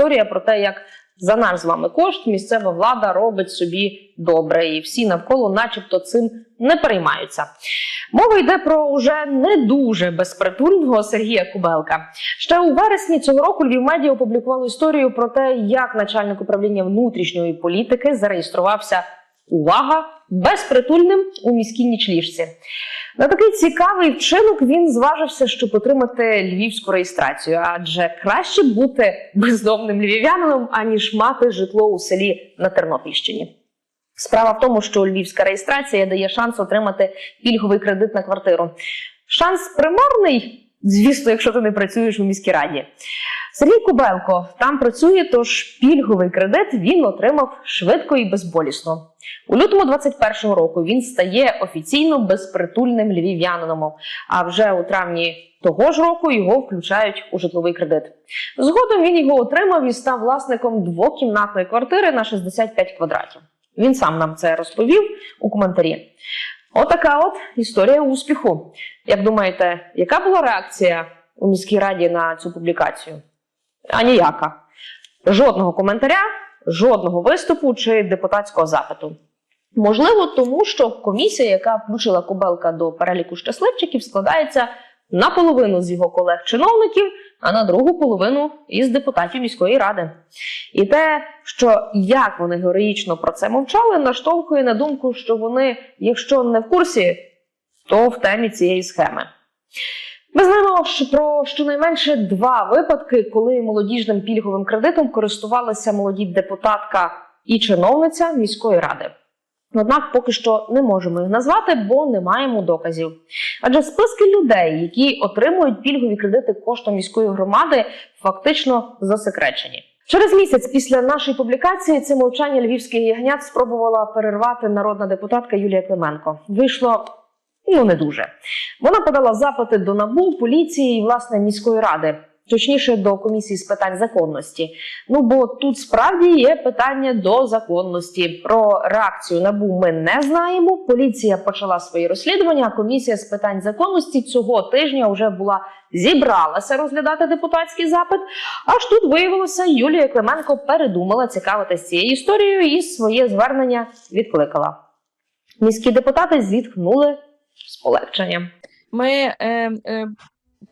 історія про те, як за наш з вами кошт місцева влада робить собі добре, і всі навколо, начебто, цим не переймаються. Мова йде про уже не дуже безпритульного Сергія Кубелка. Ще у вересні цього року Львів медіа опублікувало історію про те, як начальник управління внутрішньої політики зареєструвався. Увага! Безпритульним у міській нічліжці. На такий цікавий вчинок він зважився, щоб отримати львівську реєстрацію, адже краще бути бездомним львів'янином, аніж мати житло у селі на Тернопільщині. Справа в тому, що львівська реєстрація дає шанс отримати пільговий кредит на квартиру. Шанс примарний, звісно, якщо ти не працюєш у міській раді. Сергій Кубелко там працює, тож пільговий кредит він отримав швидко і безболісно. У лютому 21-го року він стає офіційно безпритульним львів'янином. А вже у травні того ж року його включають у житловий кредит. Згодом він його отримав і став власником двокімнатної квартири на 65 квадратів. Він сам нам це розповів у коментарі. Отака от історія успіху. Як думаєте, яка була реакція у міській раді на цю публікацію? А ніяка. Жодного коментаря, жодного виступу чи депутатського запиту. Можливо, тому що комісія, яка включила Кобелка до переліку щасливчиків, складається наполовину з його колег-чиновників, а на другу половину із депутатів міської ради. І те, що як вони героїчно про це мовчали, наштовхує на думку, що вони, якщо не в курсі, то в темі цієї схеми. Ми знаємо про щонайменше два випадки, коли молодіжним пільговим кредитом користувалася молоді депутатка і чиновниця міської ради. Однак поки що не можемо їх назвати, бо не маємо доказів. Адже списки людей, які отримують пільгові кредити коштом міської громади, фактично засекречені. Через місяць після нашої публікації це мовчання львівських ягнят спробувала перервати народна депутатка Юлія Клименко. Вийшло ну не дуже. Вона подала запити до НАБУ, поліції і власне міської ради, точніше до комісії з питань законності. Ну бо тут справді є питання до законності. Про реакцію НАБУ ми не знаємо. Поліція почала свої розслідування. а Комісія з питань законності цього тижня вже була зібралася розглядати депутатський запит. Аж тут виявилося, Юлія Клименко передумала цікавитися цією історією і своє звернення відкликала. Міські депутати зітхнули полегшенням. Ми е, е,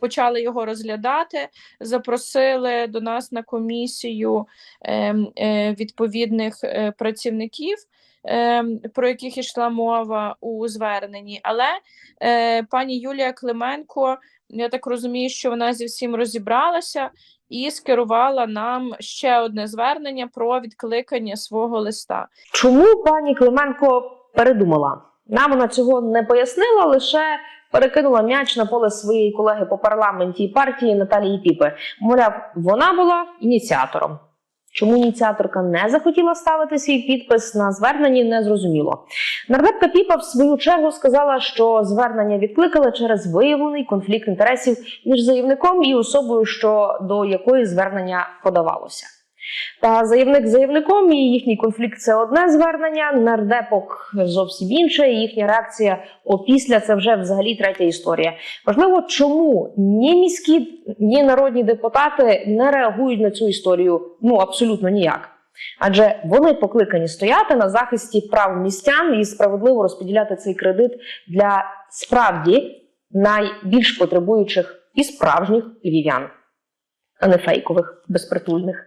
почали його розглядати, запросили до нас на комісію е, е, відповідних е, працівників, е, про яких йшла мова у зверненні. Але е, пані Юлія Клименко, я так розумію, що вона зі всім розібралася і скерувала нам ще одне звернення про відкликання свого листа. Чому пані Клименко передумала? Нам вона цього не пояснила, лише перекинула м'яч на поле своєї колеги по парламенті і партії Наталії Піпи. Мовляв, вона була ініціатором. Чому ініціаторка не захотіла ставити свій підпис на зверненні, не зрозуміло. Нардепка Піпа в свою чергу сказала, що звернення відкликали через виявлений конфлікт інтересів між заявником і особою, що до якої звернення подавалося. Та заявник заявником і їхній конфлікт це одне звернення, нардепок зовсім інше. і Їхня реакція опісля це вже взагалі третя історія. Важливо, чому ні міські, ні народні депутати не реагують на цю історію ну абсолютно ніяк. Адже вони покликані стояти на захисті прав містян і справедливо розподіляти цей кредит для справді найбільш потребуючих і справжніх львів'ян, а не фейкових безпритульних.